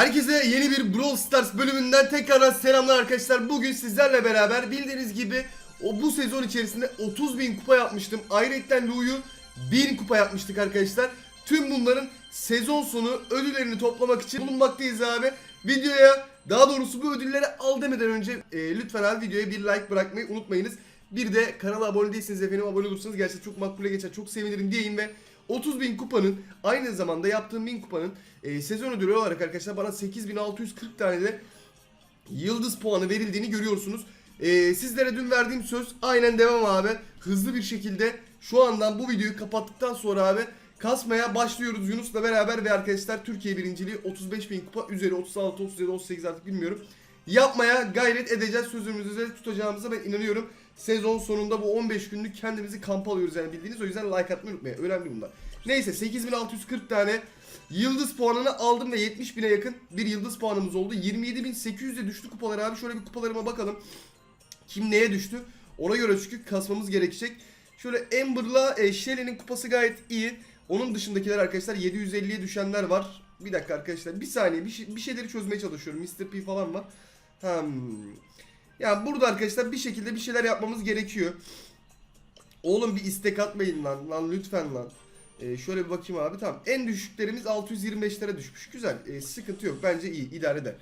Herkese yeni bir Brawl Stars bölümünden tekrardan selamlar arkadaşlar. Bugün sizlerle beraber bildiğiniz gibi o bu sezon içerisinde 30 bin kupa yapmıştım. Ayrıca Lu'yu 1000 kupa yapmıştık arkadaşlar. Tüm bunların sezon sonu ödüllerini toplamak için bulunmaktayız abi. Videoya daha doğrusu bu ödülleri al demeden önce e, lütfen abi videoya bir like bırakmayı unutmayınız. Bir de kanala abone değilseniz efendim abone olursanız gerçekten çok makbule geçer çok sevinirim diyeyim ve 30 bin kupanın aynı zamanda yaptığım 1000 kupanın e, sezon ödülü olarak arkadaşlar bana 8640 tane de yıldız puanı verildiğini görüyorsunuz. E, sizlere dün verdiğim söz aynen devam abi. Hızlı bir şekilde şu andan bu videoyu kapattıktan sonra abi kasmaya başlıyoruz Yunus'la beraber ve arkadaşlar Türkiye birinciliği 35 bin kupa üzeri 36, 37, 38 artık bilmiyorum. Yapmaya gayret edeceğiz sözümüzü tutacağımıza ben inanıyorum. Sezon sonunda bu 15 günlük kendimizi kampa alıyoruz yani bildiğiniz o yüzden like atmayı unutmayın. Önemli bunlar. Neyse 8640 tane yıldız puanını aldım ve 70 bine yakın bir yıldız puanımız oldu. 27.800'e düştü kupalar abi. Şöyle bir kupalarıma bakalım. Kim neye düştü? Ona göre çünkü kasmamız gerekecek. Şöyle Amber'la e, Shelly'nin kupası gayet iyi. Onun dışındakiler arkadaşlar 750'ye düşenler var. Bir dakika arkadaşlar bir saniye bir, şey, bir şeyleri çözmeye çalışıyorum. Mr. P falan var. Hmm. Yani burada arkadaşlar bir şekilde bir şeyler yapmamız gerekiyor. Oğlum bir istek atmayın lan. Lan lütfen lan. Ee, şöyle bir bakayım abi tamam. En düşüklerimiz 625'lere düşmüş. Güzel. Ee, sıkıntı yok. Bence iyi. idare eder.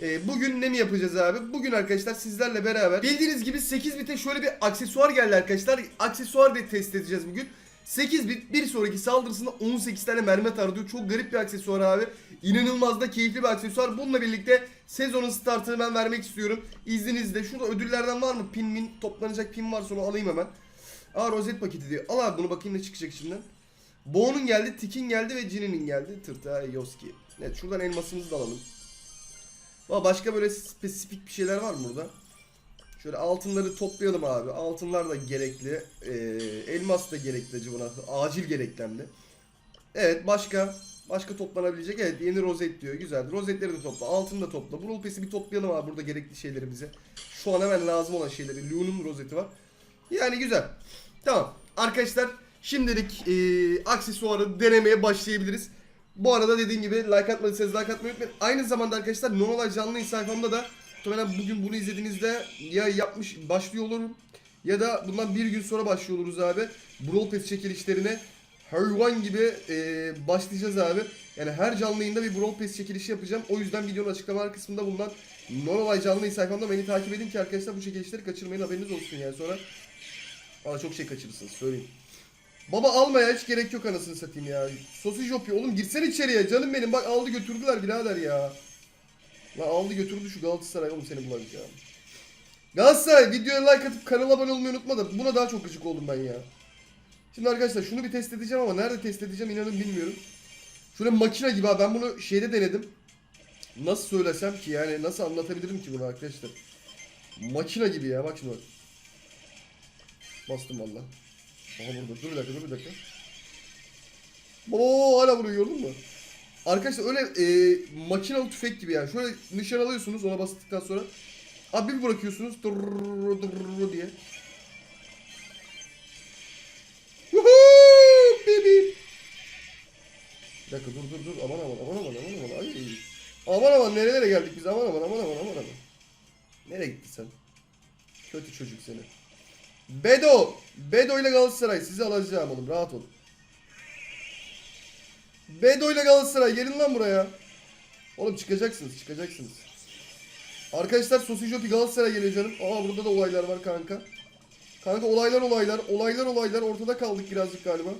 Ee, bugün ne mi yapacağız abi? Bugün arkadaşlar sizlerle beraber bildiğiniz gibi 8 bite şöyle bir aksesuar geldi arkadaşlar. Aksesuar da test edeceğiz bugün. 8 bit bir sonraki saldırısında 18 tane mermi atar diyor. Çok garip bir aksesuar abi. İnanılmaz da keyifli bir aksesuar. Bununla birlikte sezonun startını ben vermek istiyorum. İzninizle. Şurada ödüllerden var mı? Pin min toplanacak pin varsa onu alayım hemen. Aa rozet paketi diyor. Al abi bunu bakayım ne çıkacak içinden. Bo'nun geldi, Tik'in geldi ve Jin'in geldi. Tırta Yoski. Evet şuradan elmasımızı da alalım. Ama başka böyle spesifik bir şeyler var mı burada? Şöyle altınları toplayalım abi. Altınlar da gerekli. Ee, elmas da gerekli cıvına. Acil gereklemli. Evet başka. Başka toplanabilecek. Evet yeni rozet diyor. Güzel. Rozetleri de topla. Altını da topla. Brawl Pass'i bir toplayalım abi burada gerekli şeyleri bize. Şu an hemen lazım olan şeyleri. Lu'nun rozeti var. Yani güzel. Tamam. Arkadaşlar şimdilik e, aksesuarı denemeye başlayabiliriz. Bu arada dediğim gibi like atmadıysanız like atmayı unutmayın. Aynı zamanda arkadaşlar Nonolay canlı sayfamda da muhtemelen bugün bunu izlediğinizde ya yapmış başlıyor olurum ya da bundan bir gün sonra başlıyor oluruz abi. Brawl Pass çekilişlerine hayvan gibi e, başlayacağız abi. Yani her canlı yayında bir Brawl Pass çekilişi yapacağım. O yüzden videonun açıklamalar kısmında bulunan Nonolay canlı sayfamda beni takip edin ki arkadaşlar bu çekilişleri kaçırmayın haberiniz olsun yani sonra. Valla çok şey kaçırırsınız söyleyeyim. Baba almaya hiç gerek yok anasını satayım ya. Sosis yapıyor. Oğlum girsene içeriye canım benim. Bak aldı götürdüler birader ya. Lan aldı götürdü şu Galatasaray oğlum seni bulacağım. Galatasaray videoya like atıp kanala abone olmayı unutma da buna daha çok gıcık oldum ben ya. Şimdi arkadaşlar şunu bir test edeceğim ama nerede test edeceğim inanın bilmiyorum. Şöyle makine gibi abi ben bunu şeyde denedim. Nasıl söylesem ki yani nasıl anlatabilirim ki bunu arkadaşlar. Makine gibi ya bak şimdi bak. Bastım valla. Aha burada. Dur bir dakika dur bir dakika. Oo hala vuruyor gördün mü? Arkadaşlar öyle e, makinalı tüfek gibi yani. Şöyle nişan alıyorsunuz ona bastıktan sonra. Abi bir bırakıyorsunuz. Dırrrr dırrrr diye. Bir dakika dur dur dur. Aman aman aman aman aman aman. Ay. Aman aman nerelere geldik biz aman aman aman aman aman aman. Nereye gitti sen? Kötü çocuk seni. Bedo. Bedo ile Galatasaray sizi alacağım oğlum rahat ol. Bedo ile Galatasaray gelin lan buraya. Oğlum çıkacaksınız çıkacaksınız. Arkadaşlar Sosis Jopi Galatasaray geliyor canım. Aa burada da olaylar var kanka. Kanka olaylar olaylar olaylar olaylar ortada kaldık birazcık galiba.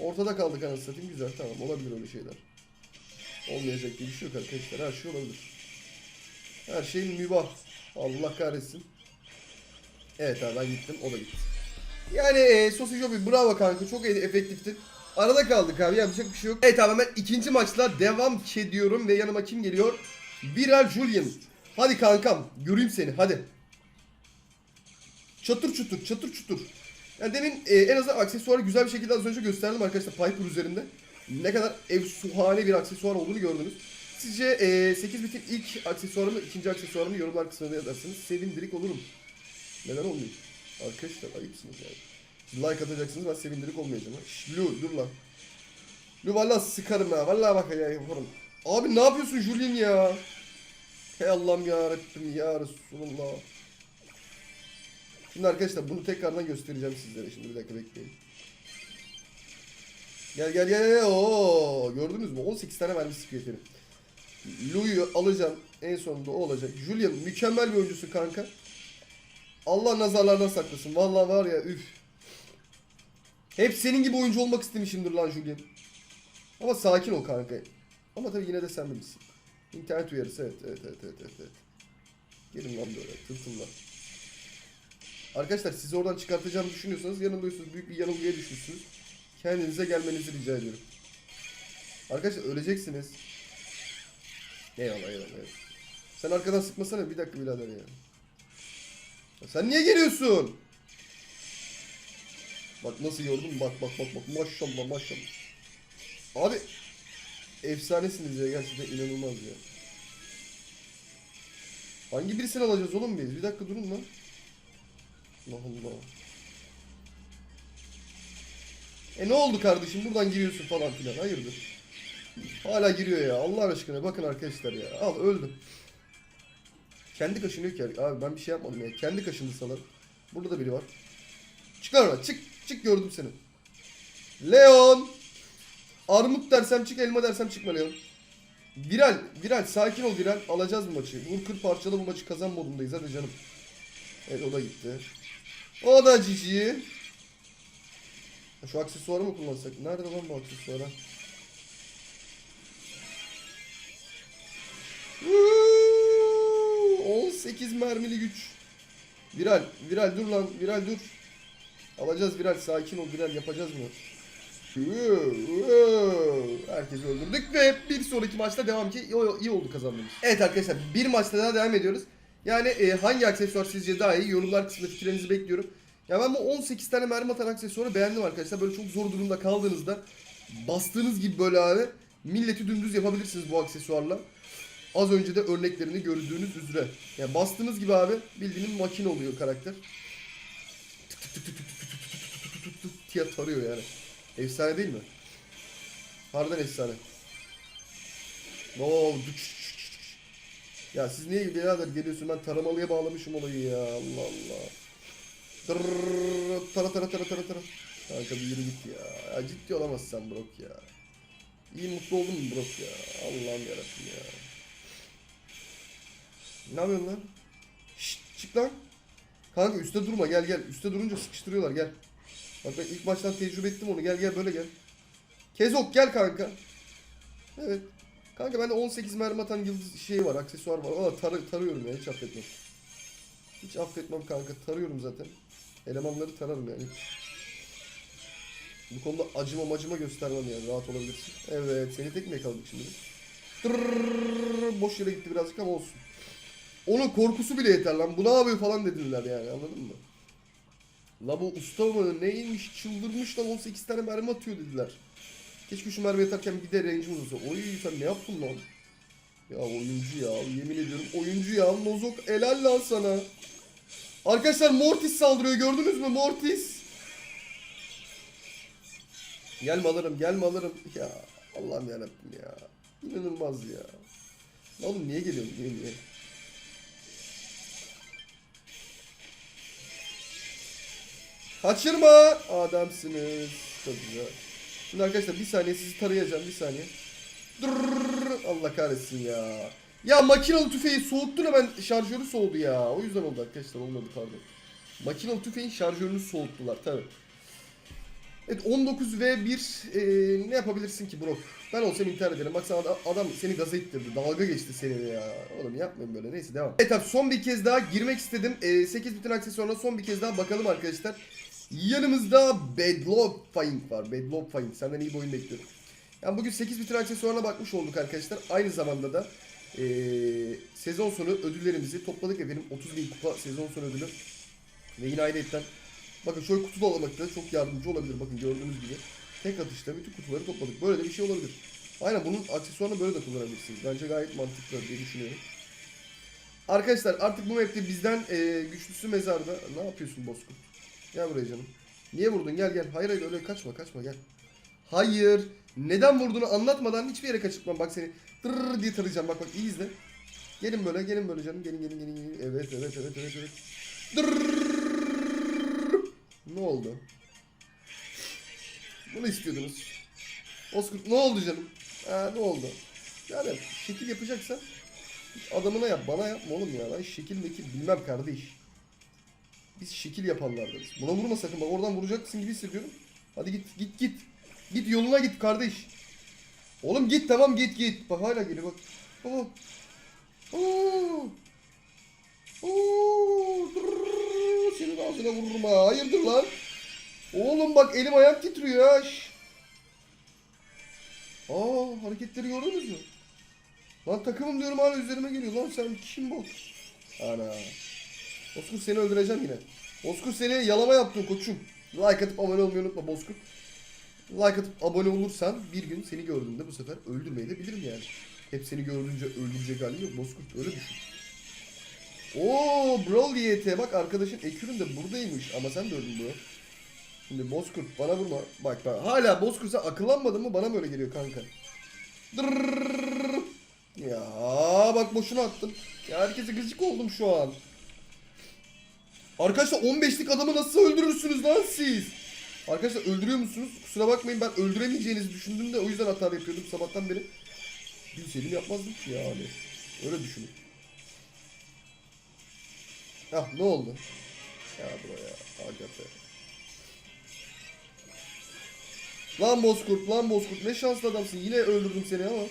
Ortada kaldık anasını satayım güzel tamam olabilir öyle şeyler. Olmayacak diye bir şey yok arkadaşlar her şey olabilir. Her şey mübah. Allah kahretsin. Evet abi ben gittim o da gitti. Yani e, Jopi bravo kanka çok e- efektifti. Arada kaldık abi yapacak bir şey yok. Evet abi hemen ikinci maçla devam ediyorum ve yanıma kim geliyor? Viral Julian. Hadi kankam göreyim seni hadi. Çatır çutur çatır çutur. Yani demin e, en azından aksesuarı güzel bir şekilde az önce gösterdim arkadaşlar Piper üzerinde. Ne kadar efsuhane bir aksesuar olduğunu gördünüz. Sizce e, 8 bitin ilk aksesuarımı, ikinci aksesuarımı yorumlar kısmına yazarsanız sevindirik olurum. Neden olmayayım? Arkadaşlar ayıpsınız yani. Like atacaksınız ben sevindirik olmayacağım. Şş, dur lan. Lu valla sıkarım ha. Valla bak ya yaparım. Abi ne yapıyorsun Julian ya? Hey Allah'ım ya ya Resulullah. Şimdi arkadaşlar bunu tekrardan göstereceğim sizlere. Şimdi bir dakika bekleyin. Gel gel gel. Oo, gördünüz mü? 18 tane mermi sıkıyor herif. Alacağım. En sonunda o olacak. Julian mükemmel bir oyuncusun kanka. Allah nazarlardan saklasın. Vallahi var ya üf. Hep senin gibi oyuncu olmak istemişimdir lan Julian. Ama sakin ol kanka. Ama tabii yine de sen bilirsin. İnternet uyarısı evet evet evet evet evet. Gelin lan böyle tırtıllar. Arkadaşlar sizi oradan çıkartacağımı düşünüyorsanız yanılıyorsunuz. Büyük bir yanılgıya düşmüşsünüz. Kendinize gelmenizi rica ediyorum. Arkadaşlar öleceksiniz. Eyvallah eyvallah. eyvallah. Sen arkadan sıkmasana bir dakika birader ya. Ya Sen niye geliyorsun? Bak nasıl yordum bak bak bak bak maşallah maşallah. Abi efsanesiniz ya gerçekten inanılmaz ya. Hangi birisini alacağız oğlum biz? Bir dakika durun lan. Allah Allah. E ne oldu kardeşim buradan giriyorsun falan filan hayırdır? Hala giriyor ya Allah aşkına bakın arkadaşlar ya al öldüm. Kendi kaşınıyor ki abi ben bir şey yapmadım ya kendi kaşındı sanırım. Burada da biri var. Çıkar oradan çık çık gördüm seni. Leon. Armut dersem çık elma dersem çıkma Leon. Viral, Viral sakin ol Viral. Alacağız bu maçı. Vur kır parçala bu maçı kazan modundayız hadi canım. Evet o da gitti. O da cici. Şu aksesuarı mı kullansak? Nerede lan bu aksesuar ha? Woo! 18 mermili güç. Viral, Viral dur lan, Viral dur. Alacağız Viral, sakin ol Viral, yapacağız mı? Herkesi öldürdük ve bir sonraki maçta devam ki iyi oldu kazandığımız. Evet arkadaşlar bir maçta daha devam ediyoruz. Yani e, hangi aksesuar sizce daha iyi? Yorumlar kısmında fikirlerinizi bekliyorum. Ya ben bu 18 tane mermi atan aksesuarı beğendim arkadaşlar. Böyle çok zor durumda kaldığınızda bastığınız gibi böyle abi milleti dümdüz yapabilirsiniz bu aksesuarla. Az önce de örneklerini gördüğünüz üzere. Yani bastığınız gibi abi bildiğiniz makine oluyor karakter. Diye tarıyor yani. Efsane değil mi? Harbiden efsane. Wow. Ya siz niye birader geliyorsun ben taramalıya bağlamışım olayı ya Allah Allah. Tırrrr, tara tara tara tara tara. Kanka bir yürü git ya. ya ciddi olamazsın sen Brock ya. İyi mutlu oldun mu Brock ya? Allah'ım yarabbim ya. Ne yapıyorsun lan? Şşt çık lan. Kanka üstte durma gel gel. Üstte durunca sıkıştırıyorlar gel. Bak ben ilk baştan tecrübe ettim onu. Gel gel böyle gel. Kezok gel kanka. Evet. Kanka bende 18 mermi atan yıldız şeyi var, aksesuar var. Valla tar- tarıyorum ya hiç affetmem. Hiç affetmem kanka. Tarıyorum zaten. Elemanları tararım yani. Bu konuda acıma macıma göstermem yani. Rahat olabilirsin. Evet. Seni tek mi yakaladık şimdi? Tırrrr, boş yere gitti birazcık ama olsun. Onun korkusu bile yeter lan. Bu ne falan dediler yani anladın mı? La bu usta mı neymiş çıldırmış lan 18 tane mermi atıyor dediler. Keşke şu mermi atarken bir de range'imiz olsa. Oy sen ne yaptın lan? Ya oyuncu ya yemin ediyorum oyuncu ya Nozok helal lan sana. Arkadaşlar Mortis saldırıyor gördünüz mü Mortis? Gelme alırım gelme alırım. Ya Allah'ım yarabbim ya. İnanılmaz ya. Oğlum niye geliyorsun niye niye? Kaçırma adamsınız. Çok güzel. Şimdi arkadaşlar bir saniye sizi tarayacağım bir saniye. Durrrr, Allah kahretsin ya. Ya makinalı tüfeği soğuttu da ben şarjörü soğudu ya. O yüzden oldu arkadaşlar olmadı pardon. Makinalı tüfeğin şarjörünü soğuttular tabi. Evet 19 ve 1 e, ne yapabilirsin ki bro? Ben olsam intihar ederim. Bak sana adam, adam seni gaza ittirdi. Dalga geçti seni ya. Oğlum yapmayın böyle. Neyse devam. Evet abi son bir kez daha girmek istedim. E, 8 bütün aksesuarına son bir kez daha bakalım arkadaşlar. Yanımızda Bedlock Find var. Bedlock Find. Senden iyi bir oyun bekliyorum. Yani bugün 8 bütün aksesuarına bakmış olduk arkadaşlar. Aynı zamanda da e, sezon sonu ödüllerimizi topladık efendim. 30 bin kupa sezon sonu ödülü. Ve yine ayrıyetten bakın şöyle kutu dolamakta çok yardımcı olabilir. Bakın gördüğünüz gibi. Tek atışta bütün kutuları topladık. Böyle de bir şey olabilir. Aynen bunun aksesuarını böyle de kullanabilirsiniz. Bence gayet mantıklı diye düşünüyorum. Arkadaşlar artık bu map'te bizden e, güçlüsü mezarda. Ne yapıyorsun Bozkurt? Gel buraya canım. Niye vurdun? Gel gel. Hayır hayır öyle kaçma kaçma gel. Hayır. Neden vurduğunu anlatmadan hiçbir yere kaçırtmam. Bak seni Tırrrr diye tarayacağım. Bak bak iyi izle. Gelin böyle gelin böyle canım. Gelin gelin gelin. gelin. Evet evet evet evet evet. Kardeş. Biz şekil yapanlardanız. Buna vurma sakın bak oradan vuracaksın gibi hissediyorum. Hadi git git git. Git yoluna git kardeş. Oğlum git tamam git git. Bak hala geliyor bak. Oh. Oo. Oo. Senin ağzına vururum ha. Hayırdır lan? Oğlum bak elim ayağım titriyor ya. Aa hareketleri gördünüz mü? Lan takımım diyorum hala üzerime geliyor. Lan sen kim bu? Ana. Bozkurt seni öldüreceğim yine. Bozkurt seni yalama yaptın koçum. Like atıp abone olmayı unutma Bozkurt. Like atıp abone olursan bir gün seni gördüğümde bu sefer öldürmeyi de bilirim yani. Hep seni gördüğünce öldürecek halin yok Bozkurt öyle düşün. Oo Brawl YT bak arkadaşın Ekürün de buradaymış ama sen de öldün bro. Şimdi Bozkurt bana vurma. Bak bak hala Bozkurt sen akıllanmadın mı bana böyle geliyor kanka. Dırrrr. Arkadaşlar 15'lik adamı nasıl öldürürsünüz lan siz? Arkadaşlar öldürüyor musunuz? Kusura bakmayın ben öldüremeyeceğinizi düşündüm de o yüzden hata yapıyordum sabahtan beri. Bilseydim yapmazdım ki yani. Öyle düşünün. Ah ne oldu? Ya buraya. Aga be. Lan Bozkurt, lan Bozkurt. Ne şanslı adamsın. Yine öldürdüm seni ama.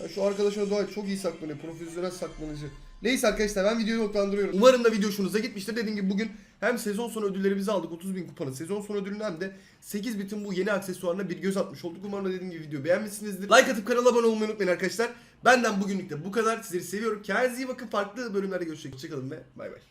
Ya şu arkadaşına dua et. Çok iyi saklanıyor. Profesyonel saklanıcı. Neyse arkadaşlar ben videoyu noktalandırıyorum. Umarım da video hoşunuza gitmiştir. Dediğim gibi bugün hem sezon sonu ödüllerimizi aldık 30 bin kupanın sezon sonu ödülünü hem de 8 bitin bu yeni aksesuarına bir göz atmış olduk. Umarım da dediğim gibi video beğenmişsinizdir. Like atıp kanala abone olmayı unutmayın arkadaşlar. Benden bugünlük de bu kadar. Sizleri seviyorum. Kendinize iyi bakın. Farklı bölümlerde görüşmek. Hoşçakalın ve bay bay.